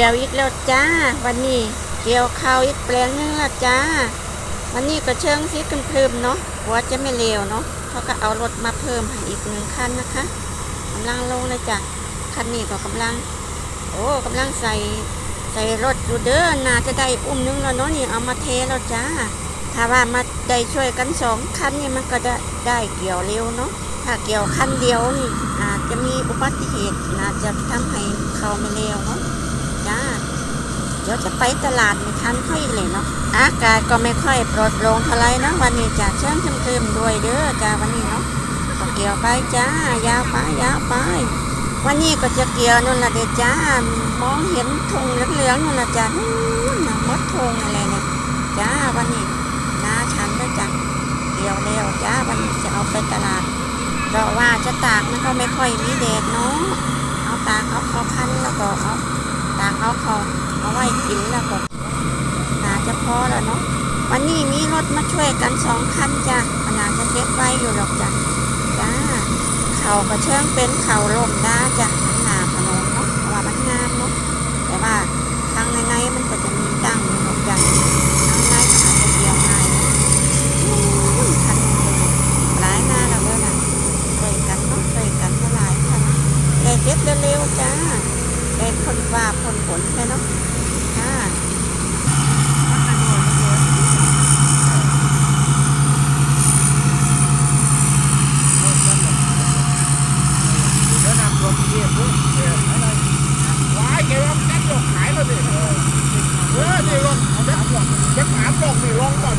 กี่ยวอีกแล้วจ้า วันนี้เกี่ยวข้าวอีกแปลงนึงและจ้า วันนี้ก็เชิงซีกันเพิ่มเนาะหัวจะไม่เลวเนาะเขาก็เอารถมาเพิ่มให้อีกหนึ่งคันนะคะกำลังลงเลยจ้ะคันนี้ก็กำลัง โอ้กำลังใส่ใส่รถอยู่เด้อน่าจะได้อุ้มนึงแล้วเนาะนี่เอามาเทแล้วจ้า ถ้าว่ามาได้ช่วยกันสองคันนี่มันก็ได้ได้เกี่ยวเร็วเนาะถ้าเกี่ยวคันเดียวนี่อาจจะมีอุบัติเหตุอาจจะทำให้เขาไม่เร็วเนาะ ดี๋ยวจะไปตลาดไม่ทันค่อยเลยเนาะอากาศก็ไม่ค่อยปลดโล่งเท่าไรเนาะวันนี้จ้าเชิญครึมๆด้วยเด้อจ้าวันนี้เนาะก็เกี่ยวไปจ้ายาวไปยาวไป วันนี้ก็จะเกี่ยวนู่นละเด็จ้ามองเห็นธงเหลืองๆนู่นละจ้านู่นมดธงอะไรเนี่ยจ้าวันนี้นาฉันด้วยจ้าเกี่ยวแล้วจ้าวันนี้จะเอาไปตลาดเพราะว่าจะตากมันก็ไม่ค่อยมีแดดเนาะเอาตากเอาเขาคันแล้วก็เอา ตาเขาเขาเอาไว้กินแล้วก็ตาจะพอแล้วเนาะวันนี้มีรถมาช่วยกันสองคันจ้าน่าจะเก็บไว้อยู่หรอกจ้ะจ้าเขากระเชิงเป็นเขาลมได้จ้ะ ว่าคนผลแค่เนาะจ้าเดี๋ยวนำรวมทียบด้วยเอออะไรว้ายแกว่าหยกขายแล้วดิเออเออนี่ลงเอาแจ็คหยกแจ็คหมาปลอกนี่ลงก่อน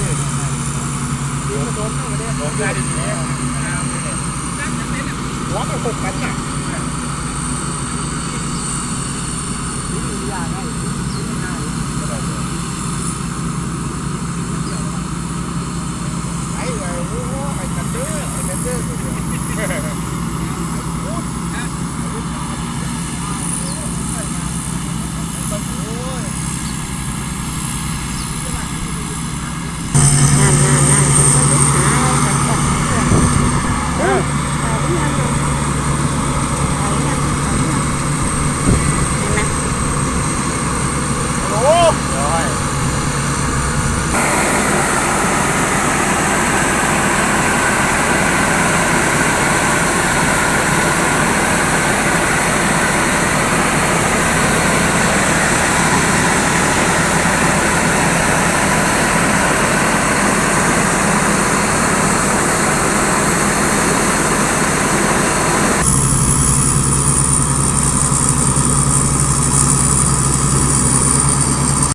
ไอ้กันเต้อไอ้กันเตื้อ